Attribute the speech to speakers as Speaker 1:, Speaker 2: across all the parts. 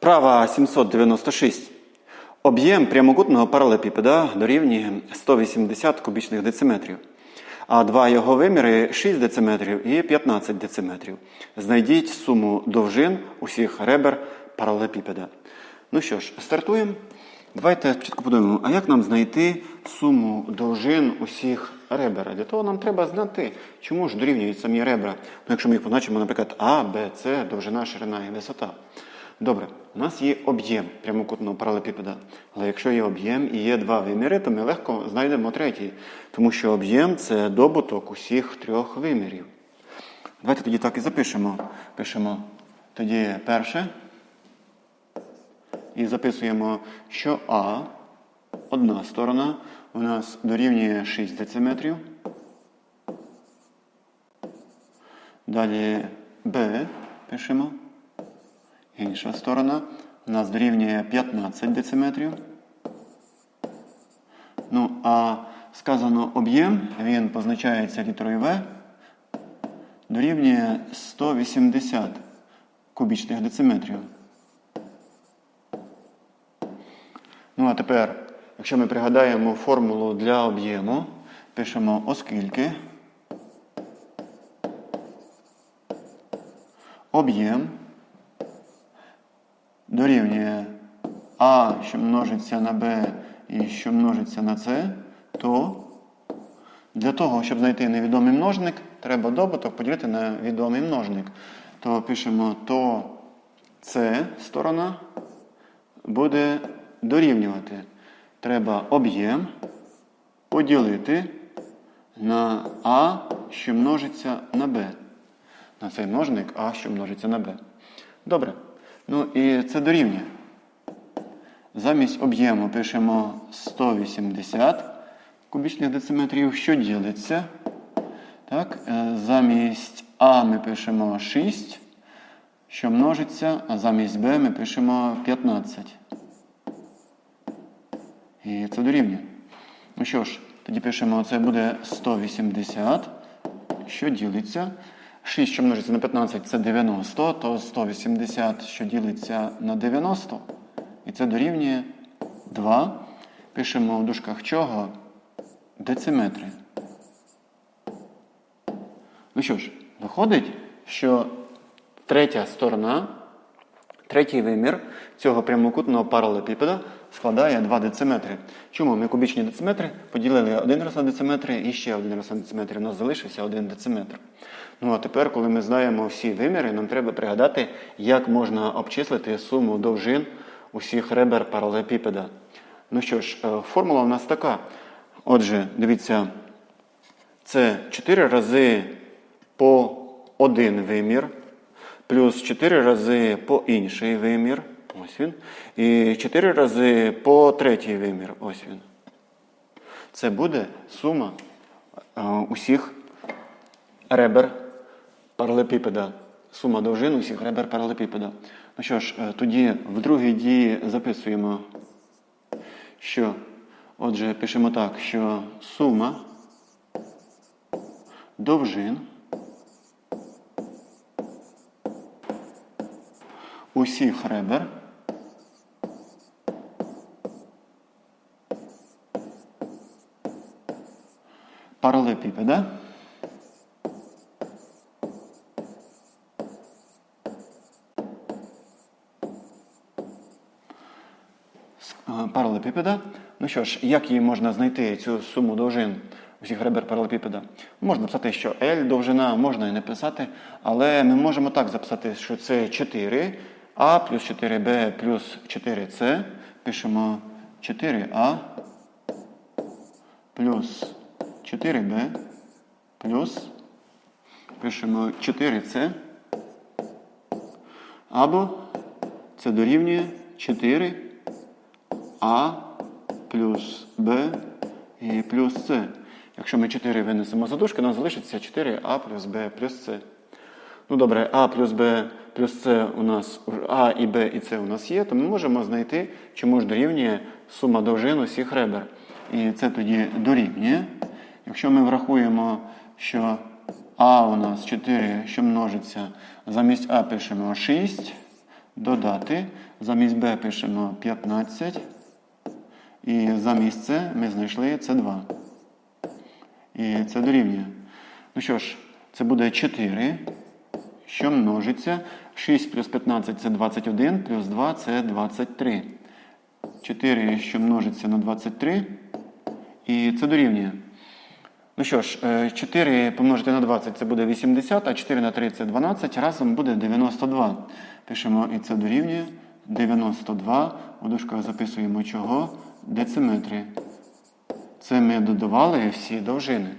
Speaker 1: Вправа 796. Об'єм прямокутного паралепіпеда дорівнює 180 кубічних дециметрів, а два його виміри 6 дециметрів і 15 дециметрів. Знайдіть суму довжин усіх ребер паралепіпеда. Ну що ж, стартуємо. Давайте спочатку подумаємо, а як нам знайти суму довжин усіх ребер? Для того нам треба знати, чому ж дорівнюють самі ребра. Ну, якщо ми їх позначимо, наприклад, А, Б, С, довжина, ширина і висота. Добре, у нас є об'єм прямокутного паралепіпеда. Але якщо є об'єм і є два виміри, то ми легко знайдемо третій. Тому що об'єм це добуток усіх трьох вимірів. Давайте тоді так і запишемо. Пишемо тоді перше. І записуємо, що А, одна сторона, у нас дорівнює 6 дециметрів. Далі Б пишемо. Інша сторона у нас дорівнює 15 дециметрів. Ну, а сказано об'єм, він позначається літерою В, дорівнює 180 кубічних дециметрів. Ну, а тепер, якщо ми пригадаємо формулу для об'єму, пишемо оскільки об'єм дорівнює А, що множиться на Б і що множиться на С, то для того, щоб знайти невідомий множник, треба добуток поділити на відомий множник. То пишемо, то С сторона буде дорівнювати. Треба об'єм поділити на А, що множиться на Б. На цей множник А, що множиться на Б. Добре. Ну і це дорівнює. Замість об'єму пишемо 180 кубічних дециметрів, що ділиться. Так, е, Замість А ми пишемо 6, що множиться, а замість Б ми пишемо 15. І це дорівнює. Ну що ж, тоді пишемо, це буде 180, що ділиться. 6, що множиться на 15, це 90, то 180, що ділиться на 90. І це дорівнює 2. Пишемо в дужках чого? Дециметри. Ну що ж, виходить, що третя сторона, третій вимір цього прямокутного паралепіпеда складає 2 дециметри. Чому? Ми кубічні дециметри поділили один раз на дециметри і ще один раз на дециметри. У нас залишився один дециметр. Ну а тепер, коли ми знаємо всі виміри, нам треба пригадати, як можна обчислити суму довжин усіх ребер паралепіпеда. Ну що ж, е, формула у нас така. Отже, дивіться, це 4 рази по один вимір, плюс 4 рази по інший вимір. Ось він. І 4 рази по третій вимір. Ось він. Це буде сума е, усіх ребер паралепіпеда. Сума довжин усіх ребер паралепіпеда. Ну що ж, е, тоді в другій дії записуємо, що, отже, пишемо так, що сума довжин усіх ребер паралепіпеда Е, паралепіпеда. Ну що ж, як її можна знайти, цю суму довжин усіх ребер паралепіпеда? Можна написати, що L довжина, можна і не писати, але ми можемо так записати, що це 4А плюс 4Б плюс 4С. Пишемо 4А плюс 4Б плюс пишемо 4С. Або це дорівнює 4 а плюс Б і плюс С. Якщо ми 4 винесемо за дужки, нам залишиться 4А плюс Б плюс С. Ну добре, А плюс Б плюс С у нас А і Б і С у нас є, то ми можемо знайти, чому ж дорівнює сума довжин усіх ребер. І це тоді дорівнює. Якщо ми врахуємо, що А у нас 4, що множиться, замість А пишемо 6, додати. Замість b пишемо 15. І замість це ми знайшли це 2. І це дорівнює. Ну що ж, це буде 4, що множиться. 6 плюс 15 це 21, плюс 2 це 23. 4, що множиться на 23. І це дорівнює. Ну що ж, е, 4 помножити на 20 це буде 80, а 4 на 3 це 12, разом буде 92. Пишемо і це дорівнює 92. У дужках записуємо чого? Дециметри. Це ми додавали всі довжини.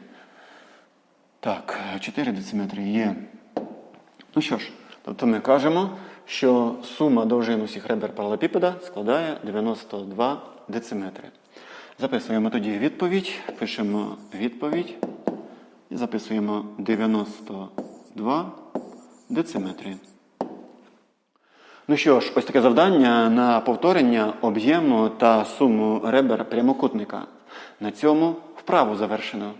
Speaker 1: Так, 4 дециметри є. Ну що ж, тобто ми кажемо, що сума довжин усіх ребер паралепіпеда складає 92 дециметри. Записуємо тоді відповідь, пишемо відповідь і записуємо 92 дециметри. Ну що ж, ось таке завдання на повторення об'єму та суму ребер прямокутника. На цьому вправу завершено.